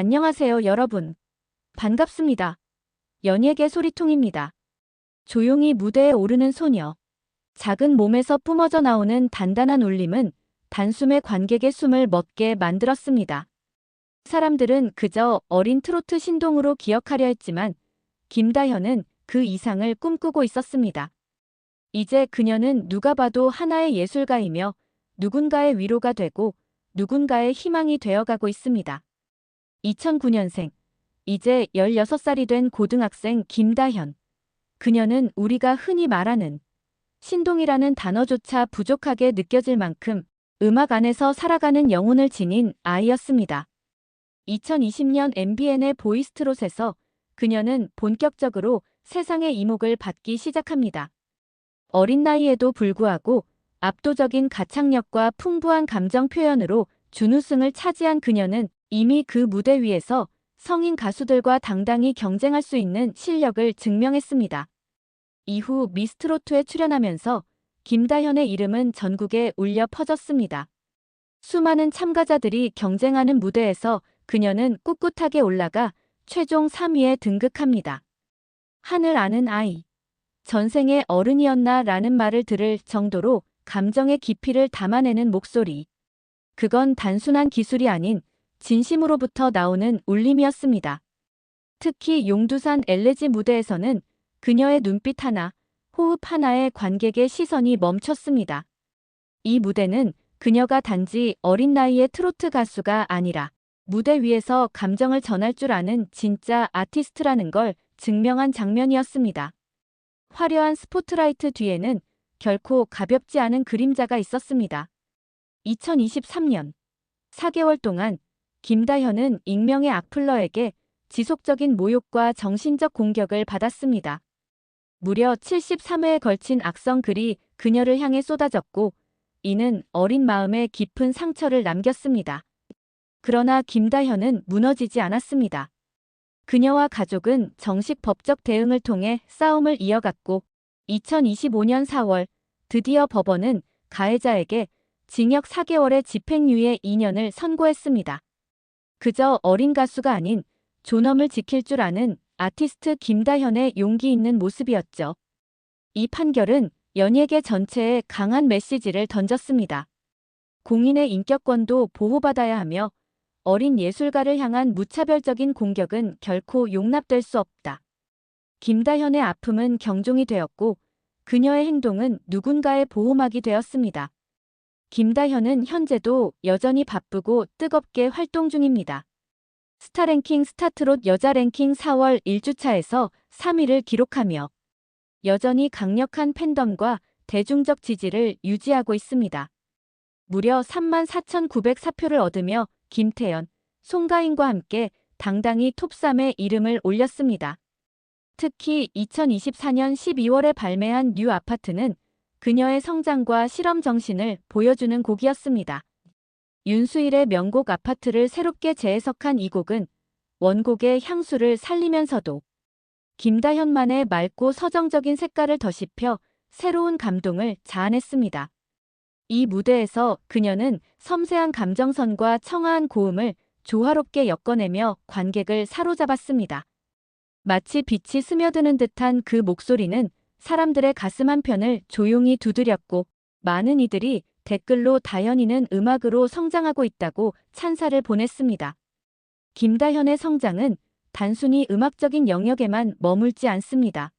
안녕하세요, 여러분. 반갑습니다. 연예계 소리통입니다. 조용히 무대에 오르는 소녀. 작은 몸에서 뿜어져 나오는 단단한 울림은 단숨에 관객의 숨을 멎게 만들었습니다. 사람들은 그저 어린 트로트 신동으로 기억하려 했지만 김다현은 그 이상을 꿈꾸고 있었습니다. 이제 그녀는 누가 봐도 하나의 예술가이며 누군가의 위로가 되고 누군가의 희망이 되어가고 있습니다. 2009년생, 이제 16살이 된 고등학생 김다현. 그녀는 우리가 흔히 말하는 신동이라는 단어조차 부족하게 느껴질 만큼 음악 안에서 살아가는 영혼을 지닌 아이였습니다. 2020년 MBN의 보이스트롯에서 그녀는 본격적으로 세상의 이목을 받기 시작합니다. 어린 나이에도 불구하고 압도적인 가창력과 풍부한 감정 표현으로 준우승을 차지한 그녀는 이미 그 무대 위에서 성인 가수들과 당당히 경쟁할 수 있는 실력을 증명했습니다. 이후 미스트로트에 출연하면서 김다현의 이름은 전국에 울려 퍼졌습니다. 수많은 참가자들이 경쟁하는 무대에서 그녀는 꿋꿋하게 올라가 최종 3위에 등극합니다. 하늘 아는 아이. 전생의 어른이었나 라는 말을 들을 정도로 감정의 깊이를 담아내는 목소리. 그건 단순한 기술이 아닌 진심으로부터 나오는 울림이었습니다. 특히 용두산 엘레지 무대에서는 그녀의 눈빛 하나, 호흡 하나에 관객의 시선이 멈췄습니다. 이 무대는 그녀가 단지 어린 나이의 트로트 가수가 아니라 무대 위에서 감정을 전할 줄 아는 진짜 아티스트라는 걸 증명한 장면이었습니다. 화려한 스포트라이트 뒤에는 결코 가볍지 않은 그림자가 있었습니다. 2023년 4개월 동안 김다현은 익명의 악플러에게 지속적인 모욕과 정신적 공격을 받았습니다. 무려 73회에 걸친 악성 글이 그녀를 향해 쏟아졌고 이는 어린 마음에 깊은 상처를 남겼습니다. 그러나 김다현은 무너지지 않았습니다. 그녀와 가족은 정식 법적 대응을 통해 싸움을 이어갔고 2025년 4월 드디어 법원은 가해자에게 징역 4개월의 집행유예 2년을 선고했습니다. 그저 어린 가수가 아닌 존엄을 지킬 줄 아는 아티스트 김다현의 용기 있는 모습이었죠. 이 판결은 연예계 전체에 강한 메시지를 던졌습니다. 공인의 인격권도 보호받아야 하며 어린 예술가를 향한 무차별적인 공격은 결코 용납될 수 없다. 김다현의 아픔은 경종이 되었고 그녀의 행동은 누군가의 보호막이 되었습니다. 김다현은 현재도 여전히 바쁘고 뜨겁게 활동 중입니다. 스타랭킹 스타트롯 여자 랭킹 4월 1주차에서 3위를 기록하며 여전히 강력한 팬덤과 대중적 지지를 유지하고 있습니다. 무려 34,904표를 얻으며 김태연, 송가인과 함께 당당히 톱3에 이름을 올렸습니다. 특히 2024년 12월에 발매한 뉴 아파트는 그녀의 성장과 실험 정신을 보여주는 곡이었습니다. 윤수일의 명곡 아파트를 새롭게 재해석한 이 곡은 원곡의 향수를 살리면서도 김다현만의 맑고 서정적인 색깔을 더씹혀 새로운 감동을 자아냈습니다. 이 무대에서 그녀는 섬세한 감정선과 청아한 고음을 조화롭게 엮어내며 관객을 사로잡았습니다. 마치 빛이 스며드는 듯한 그 목소리는 사람들의 가슴 한편을 조용히 두드렸고 많은 이들이 댓글로 다현이는 음악으로 성장하고 있다고 찬사를 보냈습니다. 김다현의 성장은 단순히 음악적인 영역에만 머물지 않습니다.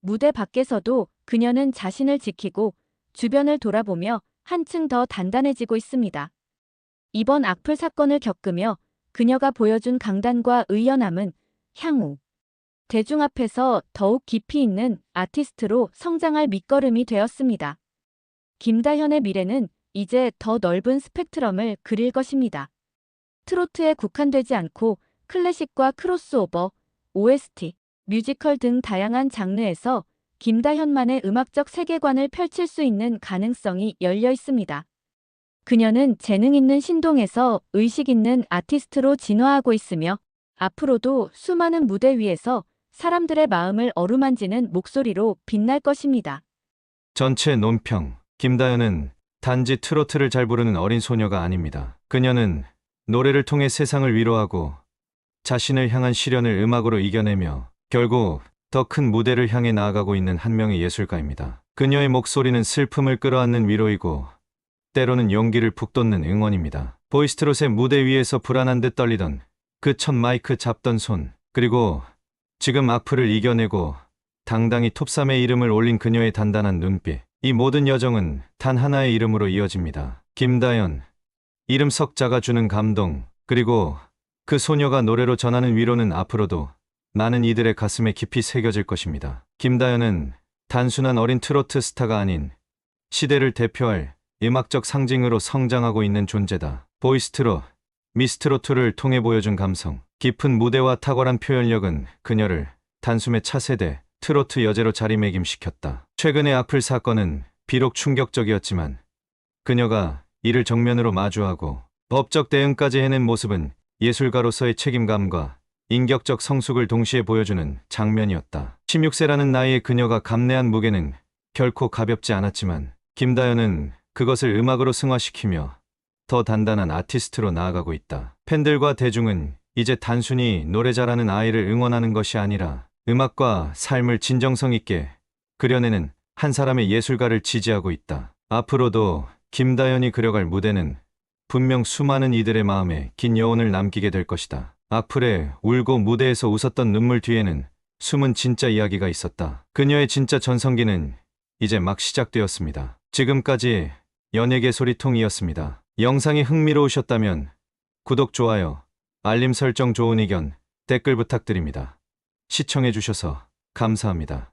무대 밖에서도 그녀는 자신을 지키고 주변을 돌아보며 한층 더 단단해지고 있습니다. 이번 악플 사건을 겪으며 그녀가 보여준 강단과 의연함은 향후 대중 앞에서 더욱 깊이 있는 아티스트로 성장할 밑거름이 되었습니다. 김다현의 미래는 이제 더 넓은 스펙트럼을 그릴 것입니다. 트로트에 국한되지 않고 클래식과 크로스오버, OST, 뮤지컬 등 다양한 장르에서 김다현만의 음악적 세계관을 펼칠 수 있는 가능성이 열려 있습니다. 그녀는 재능 있는 신동에서 의식 있는 아티스트로 진화하고 있으며 앞으로도 수많은 무대 위에서 사람들의 마음을 어루만지는 목소리로 빛날 것입니다. 전체 논평. 김다현은 단지 트로트를 잘 부르는 어린 소녀가 아닙니다. 그녀는 노래를 통해 세상을 위로하고 자신을 향한 시련을 음악으로 이겨내며 결국 더 큰 무대를 향해 나아가고 있는 한 명의 예술가입니다. 그녀의 목소리는 슬픔을 끌어안는 위로이고 때로는 용기를 북돋는 응원입니다. 보이스트롯의 무대 위에서 불안한 듯 떨리던 그 첫 마이크 잡던 손, 그리고 지금 악플을 이겨내고 당당히 톱3의 이름을 올린 그녀의 단단한 눈빛. 이 모든 여정은 단 하나의 이름으로 이어집니다. 김다연. 이름 석자가 주는 감동, 그리고 그 소녀가 노래로 전하는 위로는 앞으로도 많은 이들의 가슴에 깊이 새겨질 것입니다. 김다연은 단순한 어린 트로트 스타가 아닌 시대를 대표할 음악적 상징으로 성장하고 있는 존재다. 보이스트롯, 미스트로트를 통해 보여준 감성, 깊은 무대와 탁월한 표현력은 그녀를 단숨에 차세대 트로트 여제로 자리매김시켰다. 최근의 악플 사건은 비록 충격적이었지만 그녀가 이를 정면으로 마주하고 법적 대응까지 해낸 모습은 예술가로서의 책임감과 인격적 성숙을 동시에 보여주는 장면이었다. 16세라는 나이에 그녀가 감내한 무게는 결코 가볍지 않았지만 김다연은 그것을 음악으로 승화시키며 더 단단한 아티스트로 나아가고 있다. 팬들과 대중은 이제 단순히 노래 잘하는 아이를 응원하는 것이 아니라 음악과 삶을 진정성 있게 그려내는 한 사람의 예술가를 지지하고 있다. 앞으로도 김다연이 그려갈 무대는 분명 수많은 이들의 마음에 긴 여운을 남기게 될 것이다. 악플에 울고 무대에서 웃었던 눈물 뒤에는 숨은 진짜 이야기가 있었다. 그녀의 진짜 전성기는 이제 막 시작되었습니다. 지금까지 연예계 소리통이었습니다. 영상이 흥미로우셨다면 구독, 좋아요, 알림 설정 좋은 의견, 댓글 부탁드립니다. 시청해주셔서 감사합니다.